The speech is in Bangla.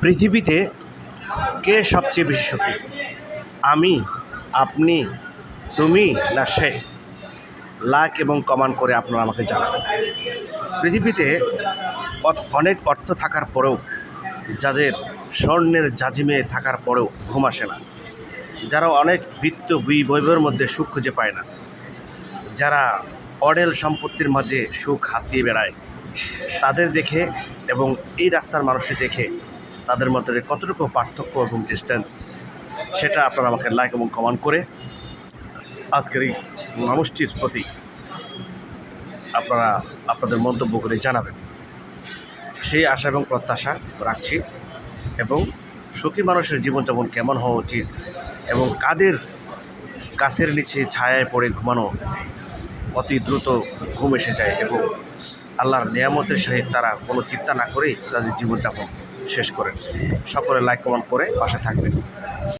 পৃথিবীতে কে সবচেয়ে বেশি সুখী? আমি, আপনি, তুমি না সে? লাইক এবং কমান করে আপনারা আমাকে জানাবেন। পৃথিবীতে অনেক অর্থ থাকার পরেও, যাদের স্বর্ণের জাজিমে থাকার পরেও ঘুম আসে না। যারা অনেক বৃত্ত বৈভবের মধ্যে সুখ খুঁজে পায় না। যারা অডেল সম্পত্তির মাঝে সুখ হাতিয়ে বেড়ায়। তাদের দেখে এবং এই রাস্তার মানুষটি দেখে তাদের মধ্যে কতটুকু পার্থক্য এবং ডিস্টেন্স সেটা আপনারা আমাকে লাইক এবং কমেন্ট করে আজকের এই মানুষটির প্রতি আপনারা আপনাদের মন্তব্য করে জানাবেন। সেই আশা এবং প্রত্যাশা রাখছি এবং সুখী মানুষের জীবনযাপন কেমন হওয়া উচিত এবং কাদের গাছের নিচে ছায়ায় পড়ে ঘুমানো অতি দ্রুত ঘুম এসে যায় এবং আল্লাহর নিয়ামতের সহিত তারা কোনো চিন্তা না করেই তাদের জীবনযাপন শেষ করেন। সকলে লাইক কমেন্ট করে পাশে থাকবেন।